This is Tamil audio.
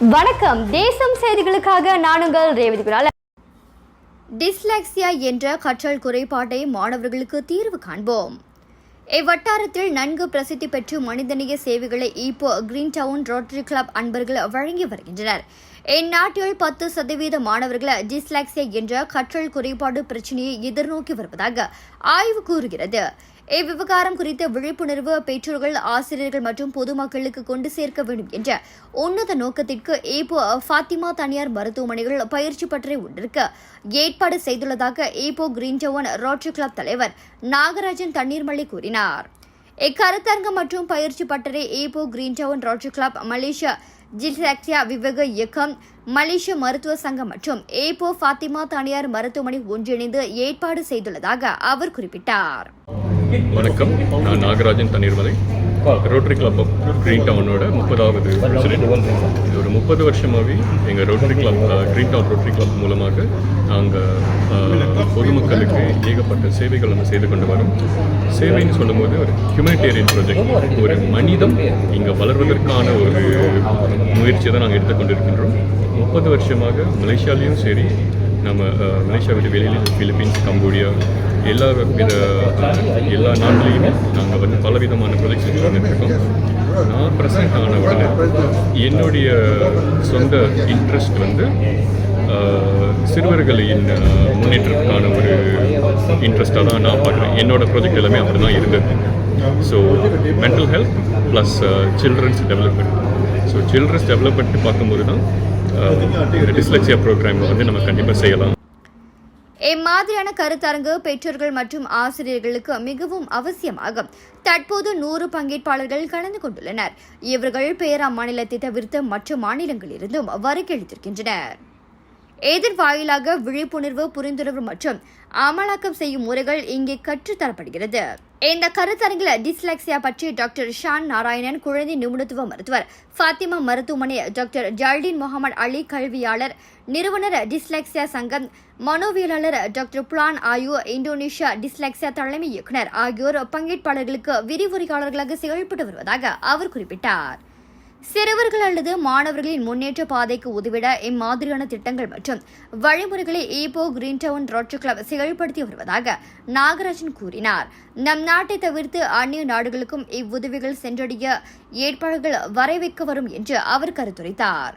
வணக்கம். தேசம் செய்திகளுக்காக நானுங்கள் ரேவதி குரால் டிஸ்லாக்சியா என்ற கற்றல் குறைபாட்டை மாணவர்களுக்கு தீர்வு காண்போம். இவ்வட்டாரத்தில் நன்கு பிரசித்தி பெற்று மனிதநேய சேவைகளை இப்போ கிரீன் டவுன் ரோட்டரி கிளப் அன்பர்கள் வழங்கி வருகின்றனர். இந்நாட்டில் பத்து சதவீத மாணவர்கள் டிஸ்லாக்சியா என்ற கற்றல் குறைபாடு பிரச்சினையை எதிர்நோக்கி வருவதாக ஆய்வு கூறுகிறது. இவ்விவகாரம் குறித்த விழிப்புணர்வு பெற்றோர்கள் ஆசிரியர்கள் மற்றும் பொதுமக்களுக்கு கொண்டு சேர்க்க வேண்டும் என்ற உன்னத நோக்கத்திற்கு ஏபோ ஃபாத்திமா தனியார் மருத்துவமனைகள் பயிற்சி பற்றி ஒன்றிற்கு ஏற்பாடு செய்துள்ளதாக Ipoh green town rotary club தலைவர் நாகராஜன் தண்ணீர்மலை கூறினார். இக்கருத்தரங்கம் மற்றும் பயிற்சி பட்டறை Ipoh green town rotary club Malaysia ஜில்சாக்சியா விவேக இயக்கம் மலேசிய மருத்துவ சங்கம் மற்றும் ஏபோ ஃபாத்திமா தனியார் மருத்துவமனை ஒன்றிணைந்து ஏற்பாடு செய்துள்ளதாக அவர் குறிப்பிட்டார். வணக்கம். நான் Nagarajan Thanneermalai. Rotary club of green டவுனோட முப்பதாவது பிரசிடென்ட் இது ஒரு முப்பது வருஷமாகவே எங்கள் rotary club green town rotary club மூலமாக நாங்கள் பொதுமக்களுக்கு ஏகப்பட்ட சேவைகள் நம்ம செய்து கொண்டு வரோம். சேவைன்னு சொல்லும்போது ஒரு ஹியூமனிடேரியன் ப்ராஜெக்ட் ஒரு மனிதம் இங்கே வளர்வதற்கான ஒரு முயற்சியை தான் நாங்கள் எடுத்துக்கொண்டிருக்கின்றோம். முப்பது வருஷமாக மலேசியாலேயும் சரி நம்ம மலேசியா விட்டு வெளியில் பிலிப்பீன்ஸ் கம்போடியா எல்லா வித எல்லா நாட்டிலையுமே நாங்கள் வந்து பலவிதமான ப்ரொஜெக்ட்ஸ் செஞ்சு வந்துட்டுருக்கோம் நான் ப்ரெசன்ட் ஆன உடனே என்னுடைய சொந்த இன்ட்ரெஸ்ட் வந்து சிறுவர்களின் முன்னேற்றத்துக்கான ஒரு இன்ட்ரெஸ்ட்டாக தான் நான் பார்க்குறேன். என்னோட ப்ராஜெக்ட் எல்லாமே அப்படி தான் இருந்தது so mental health plus children's development so children's development பார்க்கும்போது தான் டிஸ்லெக்சியா ப்ரோக்ராம் வந்து நம்ம கண்டிப்பாக செய்யலாம். இம்மாதிரியான கருத்தரங்கு பெற்றோர்கள் மற்றும் ஆசிரியர்களுக்கு மிகவும் அவசியமாகும். தற்போது நூறு பங்கேற்பாளர்கள் கலந்து கொண்டுள்ளனர். இவர்கள் பேரா மாநிலத்தை தவிர்த்து மற்ற மாநிலங்களிலிருந்தும் வருகை அளித்திருக்கின்றனர். எதிர் வாயிலாக விழிப்புணர்வு புரிந்துணர்வு மற்றும் அமலாக்கம் செய்யும் முறைகள் இங்கே கற்றுத்தரப்படுகிறது. இந்த கருத்தரங்கில் டிஸ்லெக்சியா பற்றி டாக்டர் ஷான் நாராயணன் குழந்தை நிபுணத்துவ மருத்துவர் ஃபாத்திமா மருத்துவமனை டாக்டர் ஜால்டின் முகமது அலி கல்வியாளர் நிறுவனர் டிஸ்லெக்சியா சங்கம் மனோவியலாளர் doctor Phoolan Ayu Indonesia dyslexia தலைமை இயக்குனர் ஆகியோர் பங்கேற்பாளர்களுக்கு விரிவுரையாளர்களாக செயல்பட்டு வருவதாக அவர் குறிப்பிட்டார். சிறுவர்கள் அல்லது மாணவர்களின் முன்னேற்ற பாதைக்கு உதவிட இம்மாதிரியான திட்டங்கள் மற்றும் வழிமுறைகளை Ipoh green town rotary club செயல்படுத்தி வருவதாக நாகராஜன் கூறினார். நம் நாட்டை தவிர்த்து அந்நிய நாடுகளுக்கும் இவ்வுதவிகள் சென்றடைய ஏற்பாடுகள் வரைவைக்க வரும் என்று அவர் கருத்துரைத்தார்.